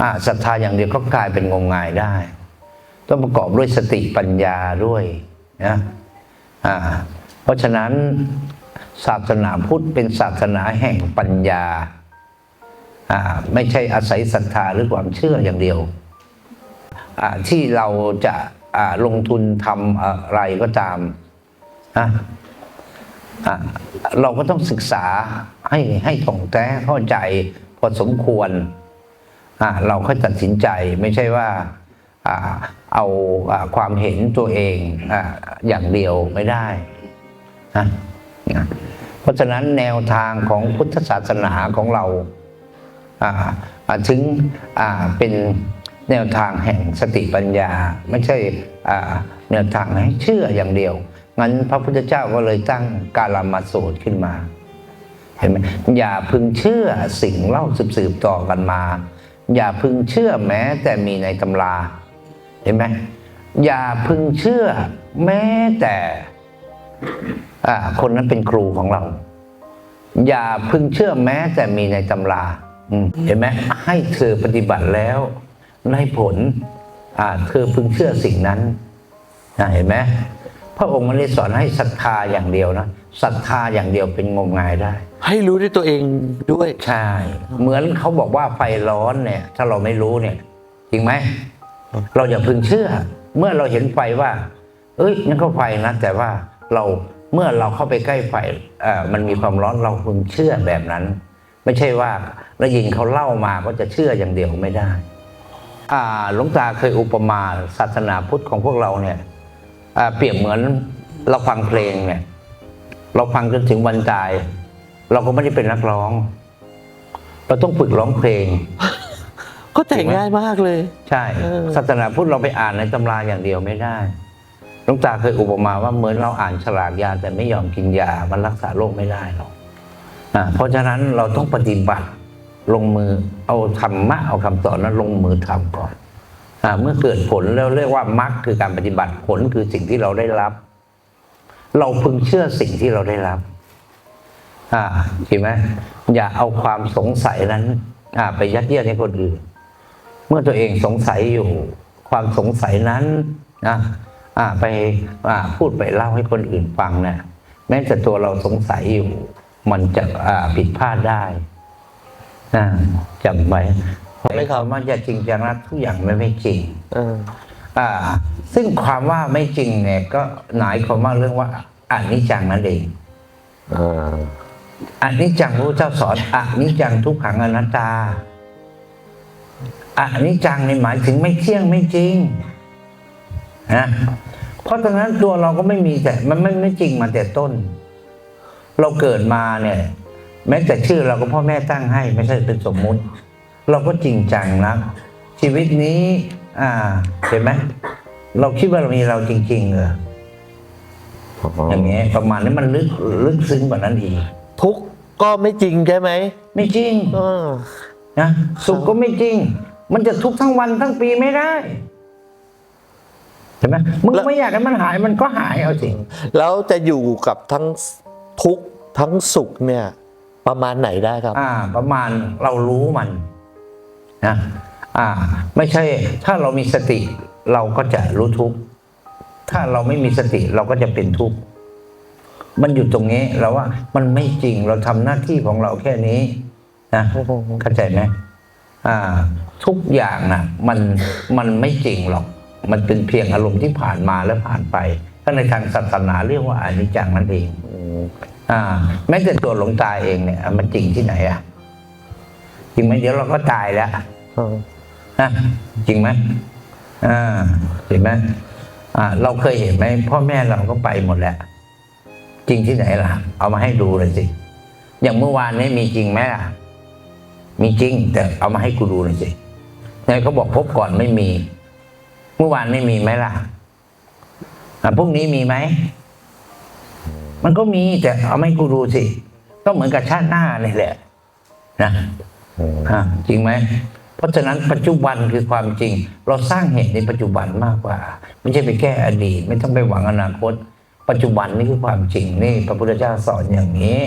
อ่าศรัทธาอย่างเดียวก็กลายเป็นงมงายได้ ต้องประกอบด้วยสติปัญญาด้วยนะอ่าเพราะฉะนั้นศาสนาพุทธเป็นศาสนาแห่งปัญญาอ่าไม่ใช่อาศัยศรัทธาหรือความเชื่ออย่างเดียวอ่าที่เราจะอ่าลงทุนทำอะไรก็ตามนะอ่าเราก็ต้องศึกษาให้ให้ถ่องแท้เข้าใจพอสมควร เราค่อยตัดสินใจไม่ใช่ว่าอ่าเอาอความเห็นตัวเองอาอย่างเดียวไม่ได้นะเพราะฉะนั้นแนวทางของพุทธศาสนาของเราอ่าอาถึงอ่าเป็นแนวทางแห่งสติปัญญา ไม่ใช่อ่าแนวทางให้เชื่ออย่างเดียว งั้นพระพุทธเจ้าก็เลยตั้งกาลามาสูตรขึ้นมาเห็นไหมอย่าพึงเชื่อสิ่งเล่าสืบๆต่อกันมา อย่าพึงเชื่อแม้แต่มีในตำรา เห็นไหมอย่าพึงเชื่อแม้แต่คนนั้นเป็นครูของเรา อย่าพึงเชื่อแม้แต่มีในตำราเห็นไหมให้เธอปฏิบัติแล้วได้ผลเธอพึงเชื่อสิ่งนั้นเห็นไหมพระองค์ไม่ได้สอนให้ศรัทธาอย่างเดียวนะ ศรัทธาอย่างเดียวเป็นงมงายได้ ให้รู้ด้วยตัวเองด้วย ใช่ เหมือนเขาบอกว่าไฟร้อนเนี่ย ถ้าเราไม่รู้เนี่ย จริงไหม เราอย่าพึงเชื่อ เมื่อเราเห็นไฟว่า เอ้ยนั่นก็ไฟนะแต่ว่าเราเมื่อเราเข้าไปใกล้ไฟเอ่อมันมีความร้อนเราพึงเชื่อแบบนั้น ไม่ใช่ว่าได้ยินเขาเล่ามาก็จะเชื่ออย่างเดียวไม่ได้อ่าหลวงตาเคยอุปมาศาสนาพุทธของพวกเราเนี่ยอ่าเปรียบเหมือนเราฟังเพลงเนี่ย เราฟังจนถึงวันตาย เราก็ไม่ได้เป็นนักร้อง เราต้องฝึกร้องเพลง ก็แต่งง่ายมากเลย ใช่เออ ศาสนาพุทธเราไปอ่านในตำราอย่างเดียวไม่ได้หลวงตาเคยอุปมาว่าเหมือนเราอ่านฉลากยาแต่ไม่ยอมกินยา มันรักษาโรคไม่ได้หรอกอ่าเพราะฉะนั้นเราต้องปฏิบัติลงมือเอาธรรมะเอาคำสอนนั้นลงมือทำก่อน อ่าเมื่อเกิดผลแล้วเรียกว่ามรรคคือการปฏิบัติผลคือสิ่งที่เราได้รับ เราพึงเชื่อสิ่งที่เราได้รับ อ่าเห็นไหมอย่าเอาความสงสัยนั้น อ่า ไปยัดเยียดให้คนอื่น เมื่อตัวเองสงสัยอยู่ ความสงสัยนั้นนะอ่า ไปอ่าพูดไปเล่าให้คนอื่นฟังนะแม้แต่ตัวเราสงสัยอยู่ มันจะอ่าผิดพลาดได้นะจำไว้ไม่ครับมันจะจริงจังนะทุกอย่างมันไม่จริงเอออ่า ซึ่งความว่าไม่จริงเนี่ยก็หมายความว่าเรื่องว่าอนิจจังนั่นเองเอออนิจจังพระเจ้าสอนอนิจจังทุกขังอนัตตาอนิจจังในหมายถึงไม่เที่ยงไม่จริงนะเพราะฉะนั้นตัวเราก็ไม่มีแต่มันไม่ไม่จริงมาแต่ต้น เราเกิดมาเนี่ย แม้แต่ชื่อเราก็พ่อแม่ตั้งให้ ไม่ใช่เป็นสมมุติ เราก็จริงจังนะชีวิตนี้ อ่า เห็นไหมเราคิดว่าเรามีเราจริงๆเหรออย่างเงี้ยประมาณนี้มันลึกลึกซึ้งกว่านั้นอีก ทุกข์ก็ไม่จริงใช่ไหมไม่จริงเออนะสุขก็ไม่จริง มันจะทุกข์ทั้งวันทั้งปีไม่ได้เห็นไหมมึงแล้วไม่อยากให้มันหายมันก็หายเอาสิแล้วจะอยู่กับทั้งทุกข์ทั้งสุขเนี่ย ประมาณไหนได้ครับ อ่า ประมาณเรารู้มันนะ อ่า ไม่ใช่ ถ้าเรามีสติเราก็จะรู้ทุกข์ถ้าเราไม่มีสติเราก็จะเป็นทุกข์มันอยู่ตรงนี้เราว่ามันไม่จริงเราทำหน้าที่ของเราแค่นี้นะเข้าใจไหมอ่า ทุกอย่างนะมันมันไม่จริงหรอก มันเป็นเพียงอารมณ์ที่ผ่านมาแล้วผ่านไปถ้าในทางศาสนาเรียกว่าอนิจจังนั่นเองอ่า แม้แต่ตัวหลวงตาเองเนี่ย มันจริงที่ไหนอะจริงไหมเดี๋ยวเราก็ตายแล้วเออ นะจริงไหมอ่าเห็นไหมอ่า เราเคยเห็นไหมพ่อแม่เราก็ไปหมดแล้ว จริงที่ไหนล่ะ เอามาให้ดูเลยสิอย่างเมื่อวานนี้มีจริงไหมล่ะ มีจริง แต่เอามาให้กูดูเลยสิไหนเขาบอกพบก่อนไม่มี เมื่อวานไม่มีไหมล่ะอ่าพรุ่งนี้มีไหมมันก็มีแต่เอามาให้กูดูสิ ก็เหมือนกับชาติหน้านี่แหละ นะะจริงไหม เพราะฉะนั้นปัจจุบันคือความจริง เราสร้างเหตุในปัจจุบันมากกว่า ไม่ใช่ไปแก้อดีต ไม่ต้องไปหวังอนาคต ปัจจุบันนี่คือความจริงนี่พระพุทธเจ้าสอนอย่างนี้